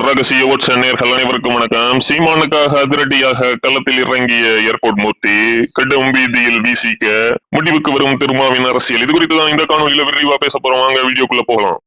ரகசிய ஓட்ச நேர்கள் அனைவருக்கும் வணக்கம். சீமானுக்காக அதிரடியாக களத்தில் இறங்கிய ஏர்போர்ட் மூர்த்தி கடும் வீதியில் வீசிக்க முடிவுக்கு வரும் திருமாவின் அரசியல். இது குறித்து தான் இந்த காணொலியில விரிவா பேச போறோம். வாங்க வீடியோக்குள்ள போகலாம்.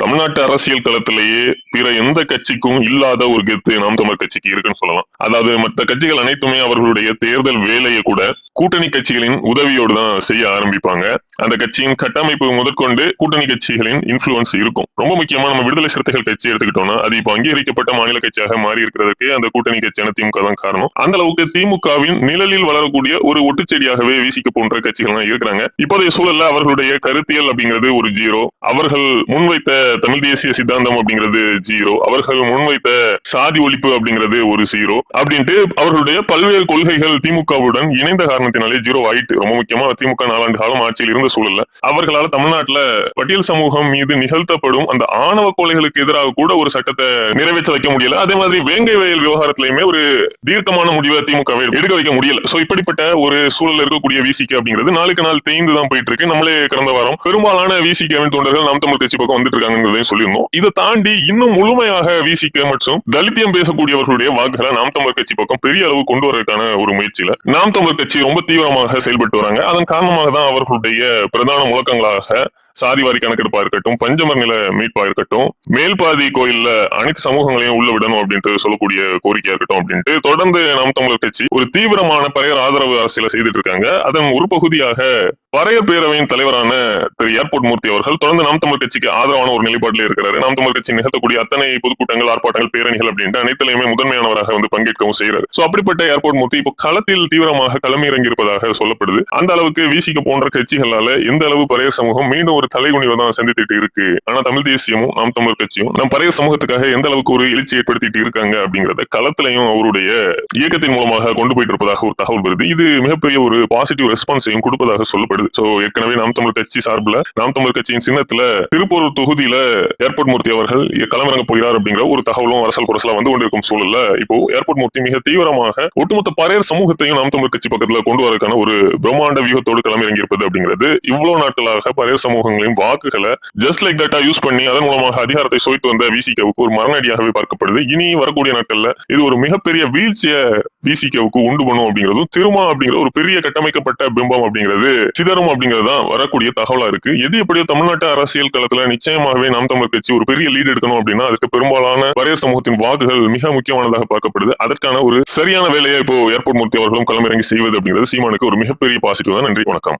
தமிழ்நாட்டு அரசியல் களத்திலேயே பிற எந்த கட்சிக்கும் இல்லாத ஒரு கெத்து நாம் தமிழ் கட்சிக்கு இருக்குன்னு சொல்லலாம். அதாவது மற்ற கட்சிகள் அனைத்துமே அவர்களுடைய தேர்தல் வேலையை கூட கூட்டணி கட்சிகளின் உதவியோடு தான் செய்ய ஆரம்பிப்பாங்க. அந்த கட்சியின் கட்டமைப்பு முதற்கொண்டு கூட்டணி கட்சிகளின் இன்ஃபுளுன்ஸ் இருக்கும். ரொம்ப முக்கியமா நம்ம விடுதலை சிறுத்தைகள் கட்சி எடுத்துக்கிட்டோம்னா அது இப்போ அங்கீகரிக்கப்பட்ட மாநில கட்சியாக மாறி இருக்கிறதுக்கு அந்த கூட்டணி கட்சியான திமுக தான் காரணம். அந்த அளவுக்கு திமுகவின் நிழலில் வளரக்கூடிய ஒரு ஒட்டுச்செடியாகவே வீசிக்க போன்ற கட்சிகள் தான் இருக்கிறாங்க. இப்போதைய சூழல்ல அவர்களுடைய கருத்தியல் அப்படிங்கிறது ஒரு ஜீரோ அவர்கள் முன்வைத்த தமிழ் தேசிய சித்தாந்தம் அப்படிங்கிறது ஜீரோ அவர்கள் முன்வைத்த சாதி ஒழிப்பு அப்படிங்கிறது ஒரு ஜீரோ அப்படின்ட்டு அவர்களுடைய பல்வேறு கொள்கைகள் திமுகவுடன் இணைந்த காரணம் காரணத்தினாலே ஜீரோ ஆயிட்டு ரொம்ப முக்கியமா திமுக நாலாண்டு காலம் ஆட்சியில் இருந்த சூழல்ல அவர்களால் தமிழ்நாட்டுல பட்டியல் சமூகம் மீது நிகழ்த்தப்படும் அந்த ஆணவ கொலைகளுக்கு எதிராக கூட ஒரு சட்டத்தை நிறைவேற்ற வைக்க முடியல. அதே மாதிரி வேங்கை வயல் விவகாரத்திலயுமே ஒரு தீர்க்கமான முடிவை திமுக எடுக்க வைக்க முடியல. சோ இப்படிப்பட்ட ஒரு சூழல் இருக்கக்கூடிய விசிக்கு அப்படிங்கிறது நாளுக்கு நாள் தேய்ந்து தான் போயிட்டு இருக்கு நம்மளே கடந்த வாரம் பெரும்பாலான விசிகேவின் தொண்டர்கள் நாம் தமிழ் கட்சி பக்கம் வந்துட்டு இருக்காங்கிறதையும் சொல்லியிருந்தோம். இதை தாண்டி இன்னும் முழுமையாக விசிக்க மற்றும் தலித்தியம் பேசக்கூடியவர்களுடைய வாக்குகளை நாம் தமிழ் கட்சி பக்கம் பெரிய அளவு கொண்டு வரதுக்கான ஒரு முயற்சியில நாம் தமிழ் கட்சி ரொம்ப தீவிரமாக செயல்பட்டு வராங்க. அதன் காரணமாக தான் அவர்களுடைய பிரதான முழக்கங்களாக சாதிவாரி கணக்கெடுப்பா இருக்கட்டும் பஞ்சமர் நில மீட்பா இருக்கட்டும் மேல்பாதி கோயில்ல அனைத்து சமூகங்களையும் உள்ள விடணும் அப்படின்ட்டு சொல்லக்கூடிய கோரிக்கையா இருக்கட்டும் அப்படின்ட்டு தொடர்ந்து நாம் தமிழர் கட்சி ஒரு தீவிரமான பரையர் ஆதரவு அரசியலை செய்துட்டு இருக்காங்க. அதன் ஒரு பகுதியாக வரைய பேரவையின் தலைவரான திரு ஏர்போர்ட் மூர்த்தி அவர்கள் தொடர்ந்து நாம் தமிழ் கட்சிக்கு ஆதரவான ஒரு நிலைப்பாட்டில் இருக்கிறாரு. நாம் தமிழ் கட்சி நிகழ்த்தக்கூடிய அத்தனை பொதுக்கூட்டங்கள் ஆர்ப்பாட்டங்கள் பேரணிகள் அப்படின்ட்டு அனைத்துலயுமே முதன்மையானவராக வந்து பங்கேற்கவும் செய்கிறார். சோ அப்படிப்பட்ட ஏர்போர்ட் மூர்த்தி இப்போ களத்தில் தீவிரமாக களமிறங்கி இருப்பதாக சொல்லப்படுது. அந்த அளவுக்கு வீசிக்க போன்ற கட்சிகளால எந்த அளவு பழைய சமூகம் மீண்டும் ஒரு தலைகுனிவை தான் சந்தித்துட்டு இருக்கு? ஆனா தமிழ் தேசியமும் நாம் தமிழ் கட்சியும் நம் பழைய சமூகத்துக்காக எந்த அளவுக்கு ஒரு எழுச்சி ஏற்படுத்திட்டு இருக்காங்க அப்படிங்கறத களத்திலையும் அவருடைய இயக்கத்தின் மூலமாக கொண்டு போயிட்டு இருப்பதாக ஒரு தகவல் வருது. இது மிகப்பெரிய ஒரு பாசிட்டிவ் ரெஸ்பான்ஸையும் கொடுப்பதாக சொல்லப்படுது. சோ ஏற்கனவே நாம் தமிழ் கட்சி சார்பில் நாம் தமிழ் கட்சியின் சின்னத்துல திருப்பூர் தொகுதியில ஏர்போர்ட் மூர்த்தி அவர்கள் களமிறங்க போகிறார் அப்படிங்கிற ஒரு தகவலும் அரசல் குரசல வந்து கொண்டிருக்கும் சூழல்ல இப்போ ஏர்போர்ட் மூர்த்தி மிக தீவிரமாக ஒட்டுமொத்த பறையர் சமூகத்தையும் நாம் தமிழ் கட்சி பக்கத்துல கொண்டு வரதுக்கான ஒரு பிரம்மாண்ட வியூகத்தோடு களமிறங்கி இருப்பது அப்படிங்கிறது. இவ்வளவு நாட்களாக பறையர் சமூகங்களையும் வாக்குகளை ஜஸ்ட் லைக் தட்டா யூஸ் பண்ணி அதன் மூலமாக அதிகாரத்தை சோய்த்து வந்த விசிகவுக்கு ஒரு மரணடியாகவே பார்க்கப்படுது. இனி வரக்கூடிய நாட்கள்ல இது ஒரு மிகப்பெரிய வீழ்ச்சியை விசிகவுக்கு உண்டு பண்ணும் அப்படிங்கிறதும் திருமா அப்படிங்கிற ஒரு பெரிய கட்டமைக்கப்பட்ட பிம்பம் அப்படிங்கிறது சிதறும் அப்படிங்கிறது தான் வரக்கூடிய தகவலா இருக்கு. எது எப்படியோ தமிழ்நாட்டு அரசியல் களத்துல நிச்சயமாகவே நாம் தமிழ் கட்சி ஒரு பெரிய லீடு எடுக்கணும் அப்படின்னா அதுக்கு பெரும்பாலான வரைய சமூகத்தின் வாக்குகள் மிக முக்கியமானதாக பார்க்கப்படுது. அதற்கான ஒரு சரியான வேலையை இப்போ ஏர்போர்ட் மூர்த்தி அவர்களும் களமிறங்கி செய்வது அப்படிங்கிறது சீமானுக்கு ஒரு மிகப்பெரிய பாசிட்டிவ் தான். நன்றி வணக்கம்.